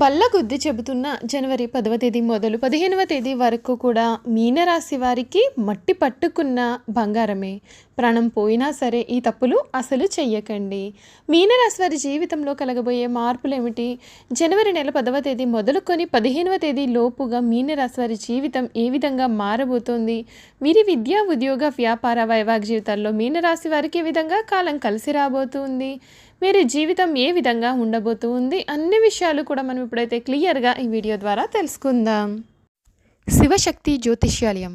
బల్ల గుద్ది చెబుతున్న జనవరి పదవ తేదీ మొదలు పదిహేనవ తేదీ వరకు కూడా మీనరాశి వారికి మట్టి పట్టుకున్న బంగారమే. ప్రాణం పోయినా సరే ఈ తప్పులు అసలు చెయ్యకండి. మీనరాశి వారి జీవితంలో కలగబోయే మార్పులు ఏమిటి జనవరి నెల పదవ తేదీ మొదలుకొని పదిహేనవ తేదీ లోపుగా మీనరాశి వారి జీవితం ఏ విధంగా మారబోతోంది? వీరి విద్యా ఉద్యోగ వ్యాపార వైవాహిక జీవితాల్లో మీనరాశి వారికి ఏ విధంగా కాలం కలిసి రాబోతుంది? వీరి జీవితం ఏ విధంగా ఉండబోతుంది అన్ని విషయాలు కూడా మనం ఇప్పుడైతే క్లియర్గా ఈ వీడియో ద్వారా తెలుసుకుందాం. శివశక్తి జ్యోతిష్యాలయం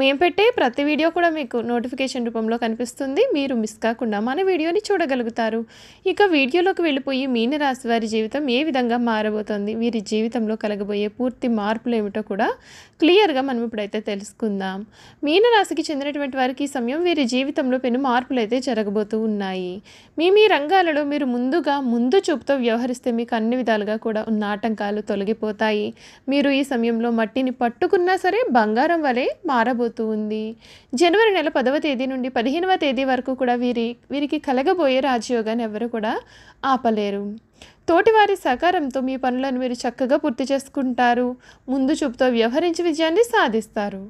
మేము పెట్టే ప్రతి వీడియో కూడా మీకు నోటిఫికేషన్ రూపంలో కనిపిస్తుంది. మీరు మిస్ కాకుండా మన వీడియోని చూడగలుగుతారు. ఇక వీడియోలోకి వెళ్ళిపోయి మీనరాశి వారి జీవితం ఏ విధంగా మారబోతోంది? వీరి జీవితంలో కలగబోయే పూర్తి మార్పులు ఏమిటో కూడా క్లియర్గా మనం ఇప్పుడైతే తెలుసుకుందాం. మీనరాశికి చెందినటువంటి వారికి ఈ సమయం వీరి జీవితంలో పెను మార్పులు అయితే జరగబోతూ ఉన్నాయి. మీ మీ రంగాలలో మీరు ముందుగా ముందు చూపుతో వ్యవహరిస్తే మీకు అన్ని విధాలుగా కూడా ఉన్న ఆటంకాలు తొలగిపోతాయి. మీరు ఈ సమయంలో మట్టిని పట్టుకున్నా సరే బంగారం వలె మారబోతూ ఉంది. జనవరి నెల పదవ తేదీ నుండి పదిహేనవ తేదీ వరకు కూడా వీరి వీరికి కలగబోయే రాజయోగాన్ని ఎవరు కూడా ఆపలేరు. తోటివారి సహకారంతో మీ పనులను మీరు చక్కగా పూర్తి చేసుకుంటారు. ముందు చూపుతో వ్యవహరించి విజయాన్ని సాధిస్తారు.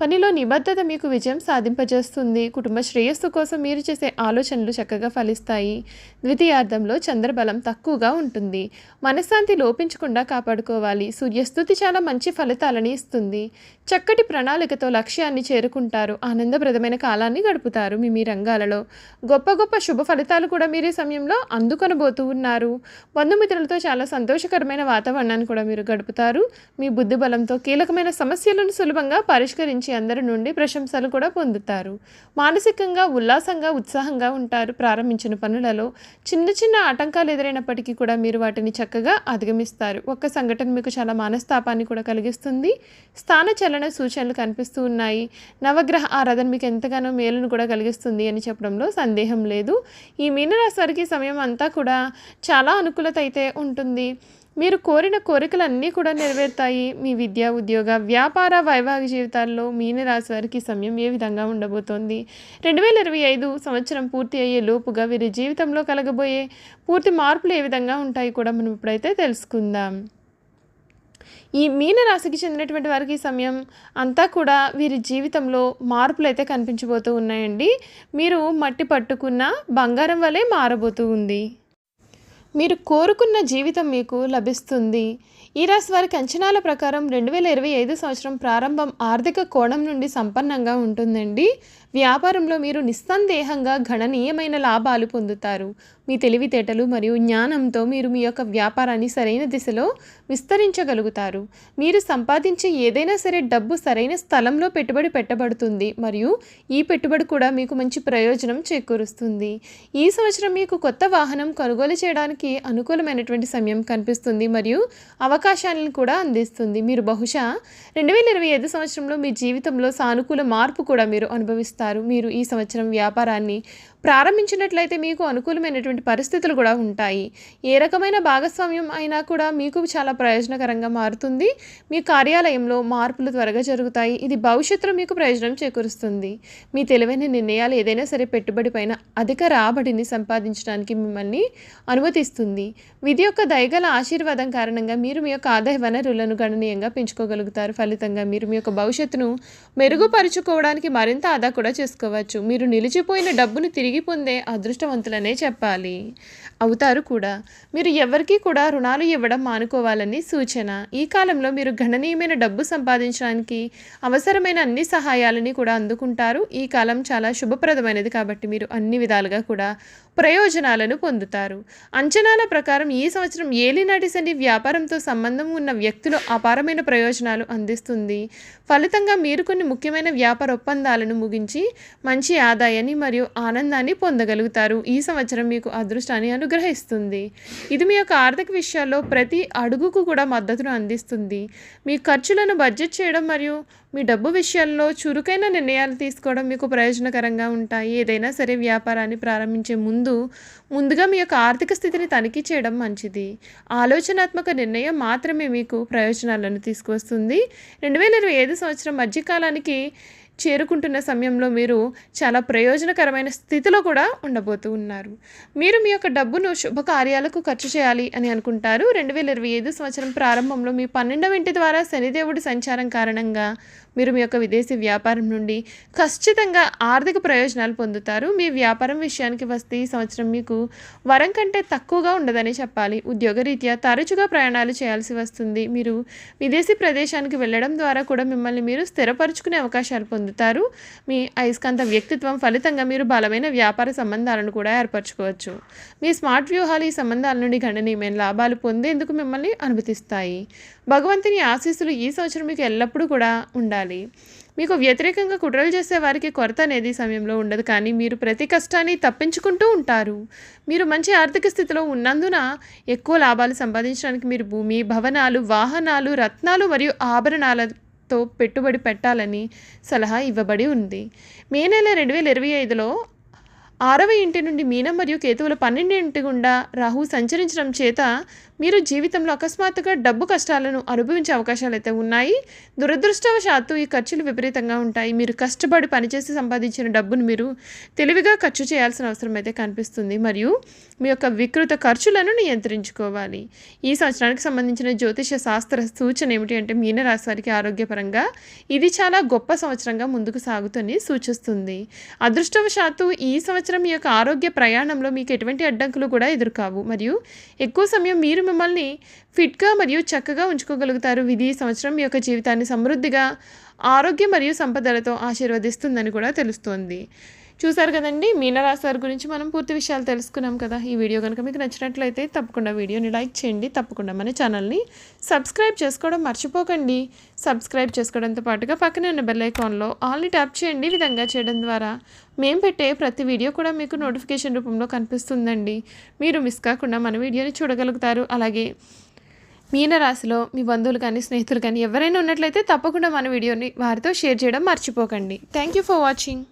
పనిలో నిబద్ధత మీకు విజయం సాధింపజేస్తుంది. కుటుంబ శ్రేయస్సు కోసం మీరు చేసే ఆలోచనలు చక్కగా ఫలిస్తాయి. ద్వితీయార్థంలో చంద్రబలం తక్కువగా ఉంటుంది. మనశ్శాంతి లోపించకుండా కాపాడుకోవాలి. సూర్యస్థుతి చాలా మంచి ఫలితాలని ఇస్తుంది. చక్కటి ప్రణాళికతో లక్ష్యాన్ని చేరుకుంటారు. ఆనందప్రదమైన కాలాన్ని గడుపుతారు మీ మీ రంగాలలో. గొప్ప గొప్ప శుభ ఫలితాలు కూడా మీరు ఈ సమయంలో అందుకొనబోతూ ఉన్నారు. బంధుమిత్రులతో చాలా సంతోషకరమైన వాతావరణాన్ని కూడా మీరు గడుపుతారు. మీ బుద్ధి బలంతో కీలకమైన సమస్యలను సులభంగా పరిష్కరించి అందరి నుండి ప్రశంసలు కూడా పొందుతారు. మానసికంగా ఉల్లాసంగా ఉత్సాహంగా ఉంటారు ప్రారంభించిన పనులలో. చిన్న చిన్న ఆటంకాలు ఎదురైనప్పటికీ కూడా మీరు వాటిని చక్కగా అధిగమిస్తారు. ఒక్క సంఘటన మీకు చాలా మనస్తాపాన్ని కూడా కలిగిస్తుంది. స్థాన చలన సూచనలు కనిపిస్తూ ఉన్నాయి. నవగ్రహ ఆరాధన మీకు ఎంతగానో మేలును కూడా కలిగిస్తుంది అని చెప్పడంలో సందేహం లేదు. ఈ మీనరాశి వారికి సమయం అంతా కూడా చాలా అనుకూలత అయితే ఉంటుంది. మీరు కోరిన కోరికలన్నీ కూడా నెరవేరుతాయి. మీ విద్య ఉద్యోగ వ్యాపార వైవాహిక జీవితాల్లో మీనరాశి వారికి సమయం ఏ విధంగా ఉండబోతోంది? రెండు వేల ఇరవై ఐదు సంవత్సరం పూర్తి అయ్యే లోపుగా వీరి జీవితంలో కలగబోయే పూర్తి మార్పులు ఏ విధంగా ఉంటాయి కూడా మనం ఇప్పుడైతే తెలుసుకుందాం. ఈ మీనరాశికి చెందినటువంటి వారికి సమయం అంతా కూడా వీరి జీవితంలో మార్పులు అయితే కనిపించబోతూ ఉన్నాయండి. మీరు మట్టి పట్టుకున్న బంగారం వలె మారబోతూ ఉంది. మీరు కోరుకున్న జీవితం మీకు లభిస్తుంది. ఈ రాశి వారికి అంచనాల ప్రకారం రెండు వేల ఇరవై ఐదు సంవత్సరం ప్రారంభం ఆర్థిక కోణం నుండి సంపన్నంగా ఉంటుందండి. వ్యాపారంలో మీరు నిస్సందేహంగా గణనీయమైన లాభాలు పొందుతారు. మీ తెలివితేటలు మరియు జ్ఞానంతో మీరు మీ యొక్క వ్యాపారాన్ని సరైన దిశలో విస్తరించగలుగుతారు. మీరు సంపాదించే ఏదైనా సరే డబ్బు సరైన స్థలంలో పెట్టుబడి పెట్టబడుతుంది మరియు ఈ పెట్టుబడి కూడా మీకు మంచి ప్రయోజనం చేకూరుస్తుంది. ఈ సంవత్సరం మీకు కొత్త వాహనం కొనుగోలు చేయడానికి అనుకూలమైనటువంటి సమయం కనిపిస్తుంది మరియు అవకాశాలను కూడా అందిస్తుంది. మీరు బహుశా రెండు వేల ఇరవై ఐదు సంవత్సరంలో మీ జీవితంలో సానుకూల మార్పు కూడా మీరు అనుభవిస్తారు. మీరు ఈ సంవత్సరం వ్యాపారాన్ని ప్రారంభించినట్లయితే మీకు అనుకూలమైనటువంటి పరిస్థితులు కూడా ఉంటాయి. ఏ రకమైన భాగస్వామ్యం అయినా కూడా మీకు చాలా ప్రయోజనకరంగా మారుతుంది. మీ కార్యాలయంలో మార్పులు త్వరగా జరుగుతాయి. ఇది భవిష్యత్తులో మీకు ప్రయోజనం చేకూరుస్తుంది. మీ తెలివైన నిర్ణయాలు ఏదైనా సరే పెట్టుబడి పైన అధిక రాబడిని సంపాదించడానికి మిమ్మల్ని అనుమతిస్తుంది. విధి యొక్క దయగల ఆశీర్వాదం కారణంగా మీరు మీ యొక్క ఆదాయ వనరులను గణనీయంగా పెంచుకోగలుగుతారు. ఫలితంగా మీరు మీ యొక్క భవిష్యత్తును మెరుగుపరుచుకోవడానికి మరింత ఆదా కూడా చేసుకోవచ్చు. మీరు నిలిచిపోయిన డబ్బును తిరిగి తిరిగి పొందే అదృష్టవంతులనే చెప్పాలి. అవుతారు కూడా. మీరు ఎవరికీ కూడా రుణాలు ఇవ్వడం మానుకోవాలని సూచన. ఈ కాలంలో మీరు గణనీయమైన డబ్బు సంపాదించడానికి అవసరమైన అన్ని సహాయాలని కూడా అందుకుంటారు. ఈ కాలం చాలా శుభప్రదమైనది కాబట్టి మీరు అన్ని విధాలుగా కూడా ప్రయోజనాలను పొందుతారు. అంచనాల ప్రకారం ఈ సంవత్సరం ఏలినాటి శని వ్యాపారంతో సంబంధం ఉన్న వ్యక్తులు అపారమైన ప్రయోజనాలు అందిస్తుంది. ఫలితంగా మీరు కొన్ని ముఖ్యమైన వ్యాపార ఒప్పందాలను ముగించి మంచి ఆదాయాన్ని మరియు ఆనందాన్ని పొందగలుగుతారు. ఈ సంవత్సరం మీకు అదృష్టాన్ని అనుగ్రహిస్తుంది. ఇది మీ యొక్క ఆర్థిక విషయాల్లో ప్రతి అడుగుకు కూడా మద్దతును అందిస్తుంది. మీ ఖర్చులను బడ్జెట్ చేయడం మరియు మీ డబ్బు విషయాల్లో చురుకైన నిర్ణయాలు తీసుకోవడం మీకు ప్రయోజనకరంగా ఉంటాయి. ఏదైనా సరే వ్యాపారాన్ని ప్రారంభించే ముందు ముందుగా మీ యొక్క ఆర్థిక స్థితిని తనిఖీ చేయడం మంచిది. ఆలోచనాత్మక నిర్ణయం మాత్రమే మీకు ప్రయోజనాలను తీసుకువస్తుంది. రెండు వేల ఇరవై ఐదు సంవత్సరం మధ్యకాలానికి చేరుకుంటున్న సమయంలో మీరు చాలా ప్రయోజనకరమైన స్థితిలో కూడా ఉండబోతూ ఉన్నారు. మీరు మీ యొక్క డబ్బును శుభకార్యాలకు ఖర్చు చేయాలి అని అనుకుంటారు. రెండు వేల ఇరవై ఐదు సంవత్సరం ప్రారంభంలో మీ పన్నెండవ ఇంటి ద్వారా శనిదేవుడి సంచారం కారణంగా మీరు మీ యొక్క విదేశీ వ్యాపారం నుండి ఖచ్చితంగా ఆర్థిక ప్రయోజనాలు పొందుతారు. మీ వ్యాపారం విషయానికి వస్తే ఈ సంవత్సరం మీకు వరం కంటే తక్కువగా ఉండదని చెప్పాలి. ఉద్యోగరీత్యా తరచుగా ప్రయాణాలు చేయాల్సి వస్తుంది. మీరు విదేశీ ప్రదేశానికి వెళ్ళడం ద్వారా కూడా మిమ్మల్ని మీరు స్థిరపరుచుకునే అవకాశాలు పొందుతారు. పొందుతారు. మీ అయస్కాంత వ్యక్తిత్వం ఫలితంగా మీరు బలమైన వ్యాపార సంబంధాలను కూడా ఏర్పరచుకోవచ్చు. మీ స్మార్ట్ వ్యూహాలు ఈ సంబంధాల నుండి గణనీయమైన లాభాలు పొందేందుకు మిమ్మల్ని అనుమతిస్తాయి. భగవంతుని ఆశీస్సులు ఈ సంవత్సరం మీకు ఎల్లప్పుడూ కూడా ఉండాలి. మీకు వ్యతిరేకంగా కుట్రలు చేసే వారికి కొరత అనేది సమయంలో ఉండదు. కానీ మీరు ప్రతి కష్టాన్ని తప్పించుకుంటూ ఉంటారు. మీరు మంచి ఆర్థిక స్థితిలో ఉన్నందున ఎక్కువ లాభాలు సంపాదించడానికి మీరు భూమి భవనాలు వాహనాలు రత్నాలు మరియు తో పెట్టుబడి పెట్టాలని సలహా ఇవ్వబడి ఉంది. మే నెల రెండు వేల ఇరవై ఐదులో ఆరవ ఇంటి నుండి మీనం మరియు కేతువుల పన్నెండింటి గుండా రాహు సంచరించడం చేత మీరు జీవితంలో అకస్మాత్తుగా డబ్బు కష్టాలను అనుభవించే అవకాశాలు అయితే ఉన్నాయి. దురదృష్టవశాత్తు ఈ ఖర్చులు విపరీతంగా ఉంటాయి. మీరు కష్టపడి పనిచేసి సంపాదించిన డబ్బును మీరు తెలివిగా ఖర్చు చేయాల్సిన అవసరం అయితే కనిపిస్తుంది. మరియు మీ యొక్క వికృత ఖర్చులను నియంత్రించుకోవాలి. ఈ సంవత్సరానికి సంబంధించిన జ్యోతిష శాస్త్ర సూచన ఏమిటి అంటే మీనరాశి వారికి ఆరోగ్యపరంగా ఇది చాలా గొప్ప సంవత్సరంగా ముందుకు సాగుతుంది సూచిస్తుంది. అదృష్టవశాత్తు ఈ సంవత్సరం మీ యొక్క ఆరోగ్య ప్రయాణంలో మీకు ఎటువంటి అడ్డంకులు కూడా ఎదురుకావు. మరియు ఎక్కువ సమయం మీరు మిమ్మల్ని ఫిట్గా మరియు చక్కగా ఉంచుకోగలుగుతారు. విధి సంవత్సరం మీ యొక్క జీవితాన్ని సమృద్ధిగా ఆరోగ్యం మరియు సంపదలతో ఆశీర్వదిస్తుందని కూడా తెలుస్తోంది. చూసారు కదండి మీనరాశి వారి గురించి మనం పూర్తి విషయాలు తెలుసుకున్నాం కదా. ఈ వీడియో కనుక మీకు నచ్చినట్లయితే తప్పకుండా వీడియోని లైక్ చేయండి తప్పకుండా మన ఛానల్ని సబ్స్క్రైబ్ చేసుకోవడం మర్చిపోకండి. సబ్స్క్రైబ్ చేసుకోవడంతో పాటుగా పక్కనే ఉన్న బెల్ ఐకాన్లో ఆల్ని ట్యాప్ చేయండి విధంగా చేయడం ద్వారా మేము పెట్టే ప్రతి వీడియో కూడా మీకు నోటిఫికేషన్ రూపంలో కనిపిస్తుందండి. మీరు మిస్ కాకుండా మన వీడియోని చూడగలుగుతారు. అలాగే మీనరాశిలో మీ బంధువులు కానీ స్నేహితులు కానీ ఎవరైనా ఉన్నట్లయితే తప్పకుండా మన వీడియోని వారితో షేర్ చేయడం మర్చిపోకండి. Thank you for watching.